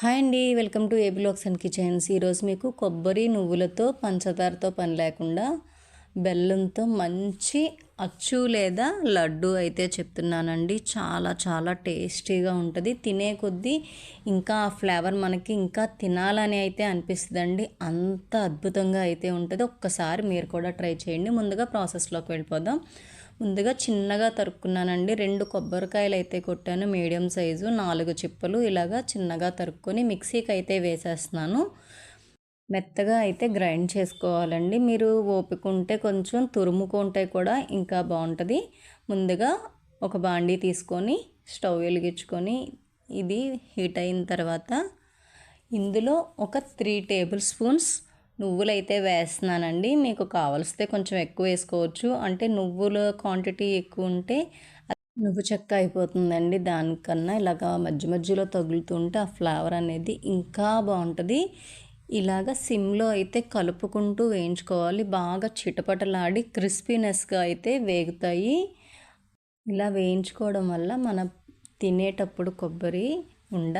Hi అండి. Welcome to ఏబిలాక్స్ and kitchens. ఈరోజు మీకు కొబ్బరి నువ్వులతో పంచదారతో పని లేకుండా బెల్లంతో మంచి అచ్చు లేదా లడ్డు అయితే చెప్తున్నానండి. చాలా చాలా టేస్టీగా ఉంటుంది. తినే కొద్దీ ఇంకా ఆ ఫ్లేవర్ మనకి ఇంకా తినాలని అయితే అనిపిస్తుందండి. అంత అద్భుతంగా అయితే ఉంటుంది. ఒక్కసారి మీరు కూడా ట్రై చేయండి. ముందుగా ప్రాసెస్లోకి వెళ్ళిపోదాం. ముందుగా చిన్నగా తరుక్కున్నానండి. రెండు కొబ్బరికాయలు అయితే కొట్టాను. మీడియం సైజు నాలుగు చిప్పలు ఇలాగా చిన్నగా తరుక్కొని మిక్సీకి అయితే వేసేస్తున్నాను. మెత్తగా అయితే గ్రైండ్ చేసుకోవాలండి. మీరు ఓపిక ఉంటే కొంచెం తురుముకుంటే కూడా ఇంకా బాగుంటుంది. ముందుగా ఒక బాండీ తీసుకొని స్టవ్ వెలిగించుకొని ఇది హీట్ అయిన తర్వాత ఇందులో ఒక త్రీ టేబుల్ స్పూన్స్ నువ్వులైతే వేస్తున్నానండి. మీకు కావలిస్తే కొంచెం ఎక్కువ వేసుకోవచ్చు. అంటే నువ్వుల క్వాంటిటీ ఎక్కువ ఉంటే నువ్వు చెక్క అయిపోతుందండి దానికన్నా. ఇలాగ మధ్య మధ్యలో తగులుతుంటే ఆ ఫ్లేవర్ అనేది ఇంకా బాగుంటుంది. ఇలాగ సిమ్లో అయితే కలుపుకుంటూ వేయించుకోవాలి. బాగా చిటపటలాడి క్రిస్పీనెస్గా అయితే వేగుతాయి. ఇలా వేయించుకోవడం వల్ల మన తినేటప్పుడు కొబ్బరి ఉండ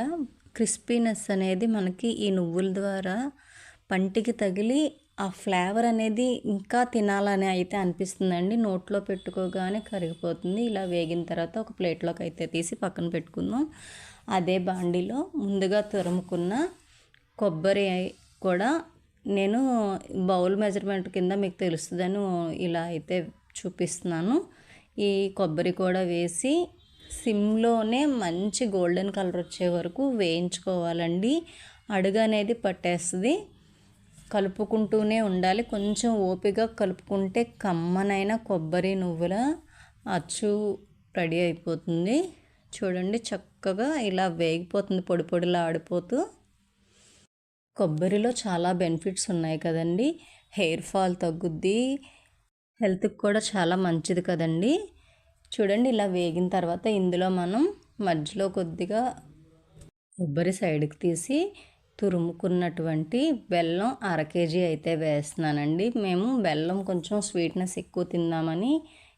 క్రిస్పీనెస్ అనేది మనకి ఈ నువ్వుల ద్వారా పంటికి తగిలి ఆ ఫ్లేవర్ అనేది ఇంకా తినాలని అయితే అనిపిస్తుందండి. నోట్లో పెట్టుకోగానే కరిగిపోతుంది. ఇలా వేగిన తర్వాత ఒక ప్లేట్లోకి అయితే తీసి పక్కన పెట్టుకుందాం. అదే బాండిలో ముందుగా తురుముకున్న కొబ్బరి కూడా నేను బౌల్ మెజర్మెంట్ కింద మీకు తెలుస్తుందని ఇలా అయితే చూపిస్తున్నాను. ఈ కొబ్బరి కూడా వేసి సిమ్లోనే మంచి గోల్డెన్ కలర్ వచ్చే వరకు వేయించుకోవాలండి. అడుగు అనేది పట్టేస్తుంది. కలుపుకుంటూనే ఉండాలి. కొంచెం ఓపిక కలుపుకుంటే కమ్మనైన కొబ్బరి నువ్వుల అచ్చు రెడీ అయిపోతుంది. చూడండి చక్కగా ఇలా వేగిపోతుంది పొడి పొడిలా ఆడిపోతూ. కొబ్బరిలో చాలా బెనిఫిట్స్ ఉన్నాయి కదండి. హెయిర్ ఫాల్ తగ్గుద్ది హెల్త్కి కూడా చాలా మంచిది కదండి. చూడండి ఇలా వేగిన తర్వాత ఇందులో మనం మధ్యలో కొద్దిగా కొబ్బరి సైడ్కి తీసి తురుముకున్నటువంటి బెల్లం అర కేజీ అయితే వేస్తున్నానండి. మేము బెల్లం కొంచెం స్వీట్నెస్ ఎక్కువ తిందామని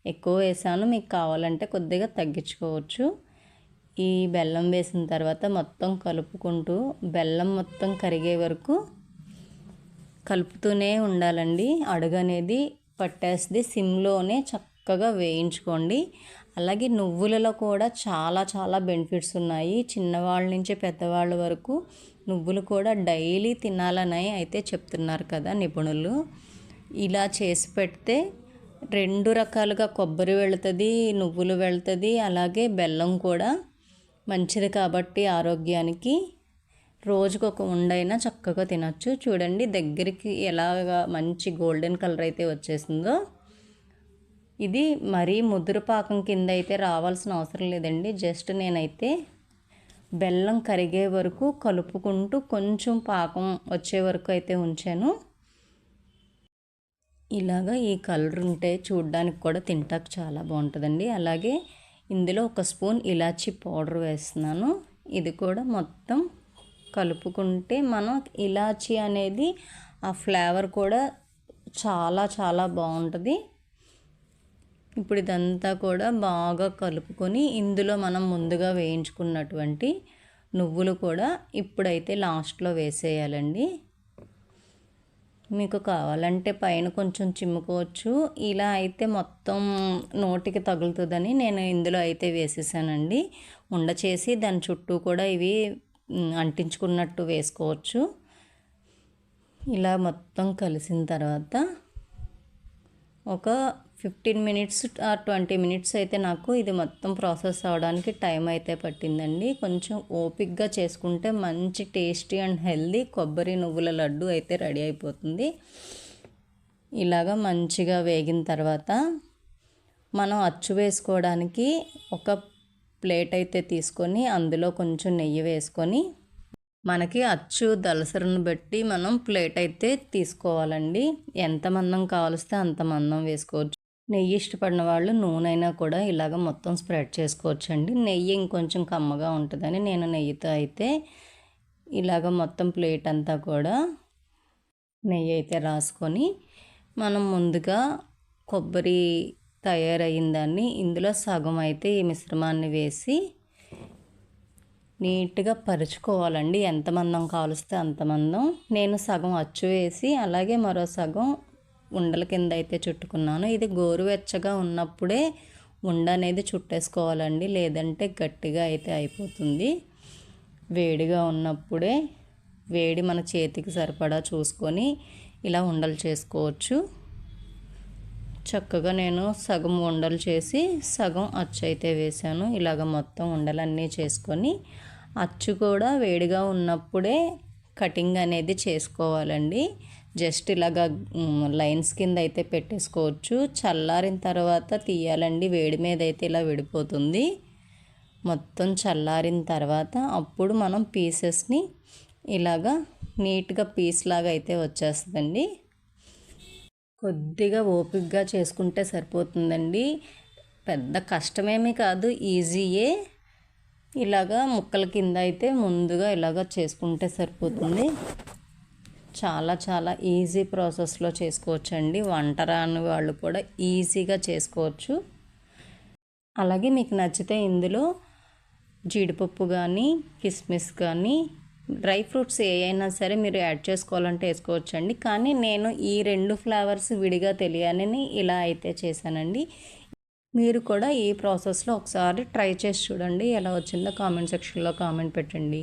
ఎక్కువ వేసాను. మీకు కావాలంటే కొద్దిగా తగ్గించుకోవచ్చు. ఈ బెల్లం వేసిన తర్వాత మొత్తం కలుపుకుంటూ బెల్లం మొత్తం కరిగే వరకు కలుపుతూనే ఉండాలండి. అడుగు అనేది పట్టేస్తుంది. సిమ్లోనే చక్కగా వేయించుకోండి. అలాగే నువ్వులలో కూడా చాలా చాలా బెనిఫిట్స్ ఉన్నాయి. చిన్నవాళ్ళ నుంచి పెద్దవాళ్ళ వరకు నువ్వులు కూడా డైలీ తినాలని అయితే చెప్తున్నారు కదా నిపుణులు. ఇలా చేసి పెడితే రెండు రకాలుగా కొబ్బరి వెళుతుంది నువ్వులు వెళుతుంది అలాగే బెల్లం కూడా మంచిది కాబట్టి ఆరోగ్యానికి. రోజుకు ఒక ఉండైనా చక్కగా తినచ్చు. చూడండి దగ్గరికి ఎలాగా మంచి గోల్డెన్ కలర్ అయితే వచ్చేసిందో. ఇది మరీ ముదురు పాకం కింద అయితే రావాల్సిన అవసరం లేదండి. జస్ట్ నేనైతే బెల్లం కరిగే వరకు కలుపుకుంటూ కొంచెం పాకం వచ్చే వరకు అయితే ఉంచాను. ఇలాగా ఈ కలర్ ఉంటే చూడడానికి కూడా తింటాక చాలా బాగుంటుందండి. అలాగే ఇందులో ఒక స్పూన్ ఇలాచీ పౌడర్ వేస్తున్నాను. ఇది కూడా మొత్తం కలుపుకుంటే మనం ఇలాచీ అనేది ఆ ఫ్లేవర్ కూడా చాలా చాలా బాగుంటుంది. ఇప్పుడు ఇదంతా కూడా బాగా కలుపుకొని ఇందులో మనం ముందుగా వేయించుకున్నటువంటి నువ్వులు కూడా ఇప్పుడైతే లాస్ట్లో వేసేయాలండి. మీకు కావాలంటే పైన కొంచెం చిమ్ముకోవచ్చు. ఇలా అయితే మొత్తం నోటికి తగులుతుందని నేను ఇందులో అయితే వేసేసానండి. ఉండ చేసి దాని చుట్టూ కూడా ఇవి అంటించుకున్నట్టు వేసుకోవచ్చు. ఇలా మొత్తం కలిసిన తర్వాత ఒక fifteen minutes or twenty minutes అయితే నాకు ఇది మొత్తం ప్రాసెస్ అవడానికి టైం అయితే పట్టిందండి. కొంచెం ఓపిక్గా చేసుకుంటే మంచి టేస్టీ అండ్ హెల్దీ కొబ్బరి నువ్వుల లడ్డు అయితే రెడీ అయిపోతుంది. ఇలాగా మంచిగా వేగిన తర్వాత మనం అచ్చు వేసుకోవడానికి ఒక ప్లేట్ అయితే తీసుకొని అందులో కొంచెం నెయ్యి వేసుకొని మనకి అచ్చు దలసరను బట్టి మనం ప్లేట్ అయితే తీసుకోవాలండి. ఎంత మందం కావలిస్తే అంత మందం వేసుకోవచ్చు. నెయ్యి ఇష్టపడిన వాళ్ళు నూనె కూడా ఇలాగ మొత్తం స్ప్రెడ్ చేసుకోవచ్చండి. నెయ్యి ఇంకొంచెం కమ్మగా ఉంటుందని నేను నెయ్యితో అయితే ఇలాగ మొత్తం ప్లేట్ అంతా కూడా నెయ్యి అయితే రాసుకొని మనం ముందుగా కొబ్బరి తయారైన దాన్ని ఇందులో సగం అయితే ఈ మిశ్రమాన్ని వేసి నీట్గా పరుచుకోవాలండి. ఎంత మందం కాలుస్తే అంత మందం. నేను సగం అచ్చు వేసి అలాగే మరో సగం ఉండల కింద అయితే చుట్టుకున్నాను. ఇది గోరువెచ్చగా ఉన్నప్పుడే ఉండ అనేది చుట్టేసుకోవాలండి. లేదంటే గట్టిగా అయితే అయిపోతుంది. వేడిగా ఉన్నప్పుడే వేడి మన చేతికి సరిపడా చూసుకొని ఇలా ఉండలు చేసుకోవచ్చు. చక్కగా నేను సగం ఉండలు చేసి సగం అచ్చు అయితే వేశాను. ఇలాగ మొత్తం ఉండలన్నీ చేసుకొని అచ్చు కూడా వేడిగా ఉన్నప్పుడే కటింగ్ అనేది చేసుకోవాలండి. జస్ట్ ఇలాగ లైన్స్ కింద అయితే పెట్టేసుకోవచ్చు. చల్లారిన తర్వాత తీయాలండి. వేడి మీద అయితే ఇలా విడిపోతుంది. మొత్తం చల్లారిన తర్వాత అప్పుడు మనం పీసెస్ని ఇలాగా నీట్గా పీస్ లాగా అయితే వచ్చేస్తుందండి. కొద్దిగా ఓపికగా చేసుకుంటే సరిపోతుందండి. పెద్ద కష్టమేమీ కాదు ఈజీయే. ఇలాగా ముక్కల కింద అయితే ముందుగా ఇలాగ చేసుకుంటే సరిపోతుంది. చాలా చాలా ఈజీ ప్రాసెస్లో చేసుకోవచ్చు అండి వంట రాని వాళ్ళు కూడా ఈజీగా చేసుకోవచ్చు. అలాగే మీకు నచ్చితే ఇందులో జీడిపప్పు కానీ కిస్మిస్ కానీ డ్రై ఫ్రూట్స్ ఏ అయినా సరే మీరు యాడ్ చేసుకోవాలంటే వేసుకోవచ్చు అండి కానీ నేను ఈ రెండు ఫ్లేవర్స్ విడిగా తెలియాలని ఇలా అయితే చేశానండి. మీరు కూడా ఈ ప్రాసెస్లో ఒకసారి ట్రై చేసి చూడండి. ఎలా వచ్చిందో కామెంట్ సెక్షన్లో కామెంట్ పెట్టండి.